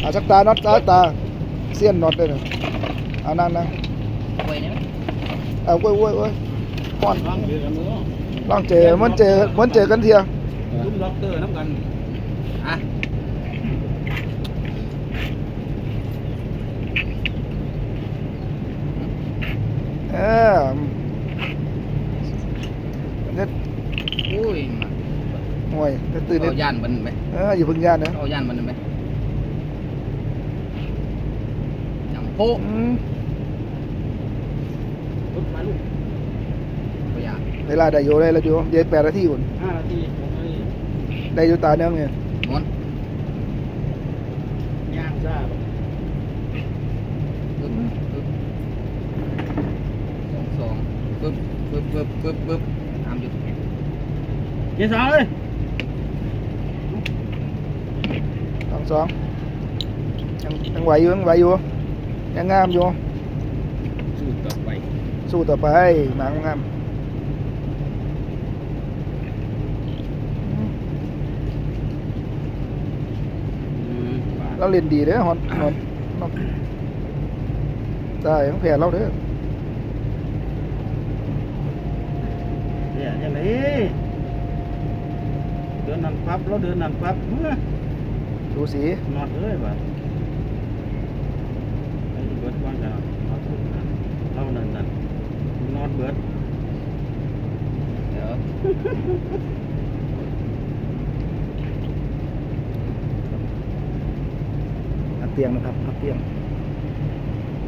เอาสักตาน็อตตาตาเสี้ยนน็อตเลยนะเอานั่งนั่งไว้เนี่ยเอาเว้ยเว้ยเว้ยป้อนร่างเดือดมือลองเจอมันเจอมันเจอกันเทียตุ้มด็อกเตอร์น้ำกันอะเออเนี่ยอุ้ยมาห่วยจะตื่นเอาเนี่ยย่านมันไหมเอออย่าเพึ่งย่านนะเอาย่านมันไหมอย่าง โพกอืมรถมาลูกตัวอย่างเวลาได้อยู่ได้แล้วอยู่เดี๋ยวแปดนาทีก่อนห้านาทีผมให้ได้อยู่ตาเนื่องเนี่ยนวลย่างซ่าปึ๊บปึ๊บสองสองปึ๊บปึ๊บปึ๊บปึ๊บปึ๊บตามอยู่เย็นสาวเลยสองสองยังยังไหวอยู่ยังไหวอยู่ ยังงามอยู่ สู้ต่อไปสู้ต่อไปหนังงามเราเล่นดีเด้อฮอนฮอนฮอนได้ยังแพ้เราเด้อเนี่ยยังไงเดินนั่นปั๊บแล้วเดินนั่นปั๊บเมื่อดูสีนอดเลยบ่ไอ้เบิร์ ดว่างจะนอดสุดนะเล่านั่นนั่นนอดเบิร์ดเดี๋ยวอัดเตียงนะครับอัดเตียง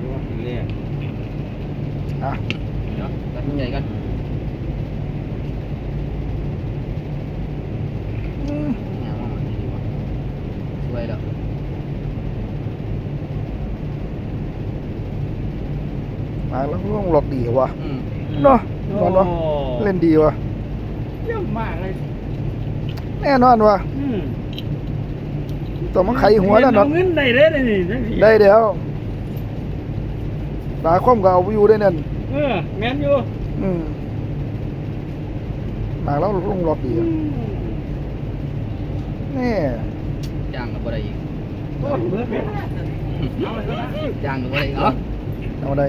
รอบที่แรกอะเดี๋ยวตัดสินใจกันอืมเนี่ยว่ามันดีกว่าสวยแล้ว มาแล้วก็ต้องหลอกดีว่ะอืมเนาะนอนวะเล่นดีว่ะเยี่ยมมากเลยแน่นอนว่ะอืมต้องมาไขหัวแล้วเนาะเงินได้เลยนี่จังสิได้เดี๋ยวตาคว่ำก็เอาอยู่ได้นั่นเออแม่นอยู่อืมมาแล้วลงหลอกดีอะแน่จ้างกับบ่ได้อีกโอ้ยเบิร์ดเอาเลยนะจ้างกับบ่ได้อีกเนาะ เอาได้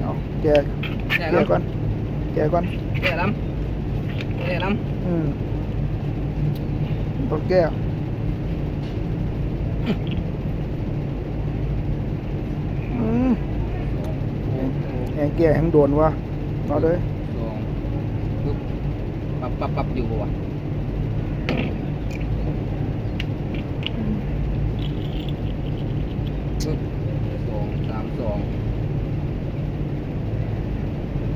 เอาแกแก่แกลก่อนแกก่อนำแก่ลำแสามสอง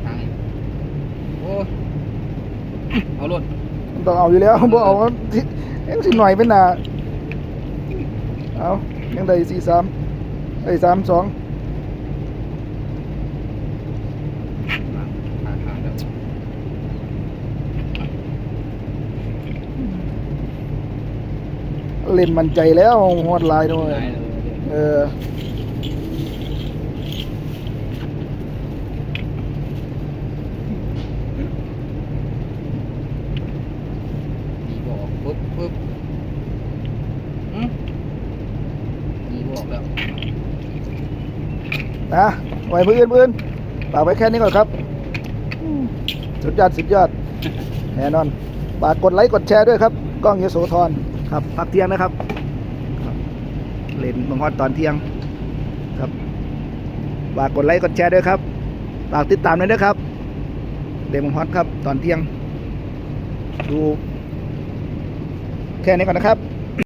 ทางนี้โอ้ยเอารถมันต้องเอาอยู่แล้วบ่เอาที่เอ็งสิหน่อยเป็นหนาเอายังได้สี่สามได้สามสองมาทางทางเดี๋ยวเล่นมันใจแล้วฮอดลายด้วยได้เลยเออ ดีบอก ปึ๊บปึ๊บอืมดีบอกแล้วนะไว้พื้นพื้นฝากไว้แค่นี้ก่อนครับ สุดยอด สุดยอด แน่นอนฝากกดไลค์ กดแชร์ด้วยครับ กล้องเยโสธรครับ พักเที่ยงนะครับครับเล่นมังฮอดตอนเที่ยงครับฝากกดไลค์ กดแชร์ด้วยครับฝากติดตามด้วยนะครับเล่นมังฮอดครับ ตอนเที่ยง ดู แค่นี้ก่อนนะครับ